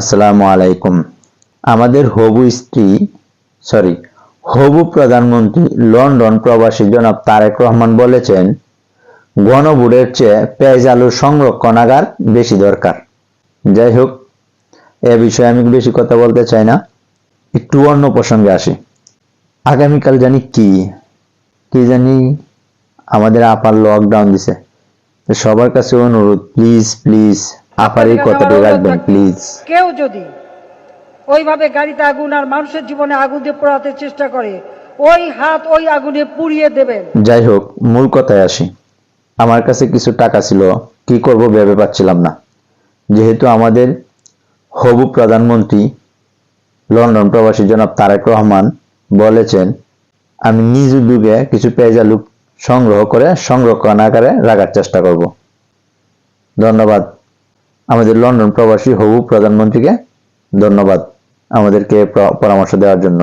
আসসালামু আলাইকুম। আমাদের হবু স্ত্রী সরি হবু প্রধানমন্ত্রী লন্ডন প্রবাসী জনাব তারেক রহমান বলেছেন, গণভোটের চেয়ে পেঁয়াজ আলুর সংরক্ষণাগার বেশি দরকার। যাই হোক, এ বিষয়ে আমি বেশি কথা বলতে চাই না, একটু অন্য প্রসঙ্গে আসি। আগামীকাল জানি কি কি জানি আমাদের আপার লকডাউন দিছে। সবার কাছে অনুরোধ প্লিজ প্লিজ আপার এই কথাটি রাখবেন প্লিজ কেউ যদি ওইভাবে গাড়িতে আগুন আর মানুষের জীবনে আগুন দিয়ে পোড়াতে চেষ্টা করে ওই হাত ওই আগুনে পুড়িয়ে দেবেন। যাই হোক মূল কথায় আসি। আমার কাছে কিছু টাকা ছিল কি করব ভেবে পাচ্ছিলাম না। যেহেতু আমাদের হবু প্রধানমন্ত্রী লন্ডন প্রবাসী জনাব তারেক রহমান বলেছেন আমি নিজ উদ্যোগে কিছু পেঁয়াজ আলু সংগ্রহ করে সংরক্ষণ আকারে রাখার চেষ্টা করব। ধন্যবাদ। আমাদের লন্ডন প্রবাসী হবু প্রধানমন্ত্রীকে ধন্যবাদ আমাদেরকে পরামর্শ দেওয়ার জন্য।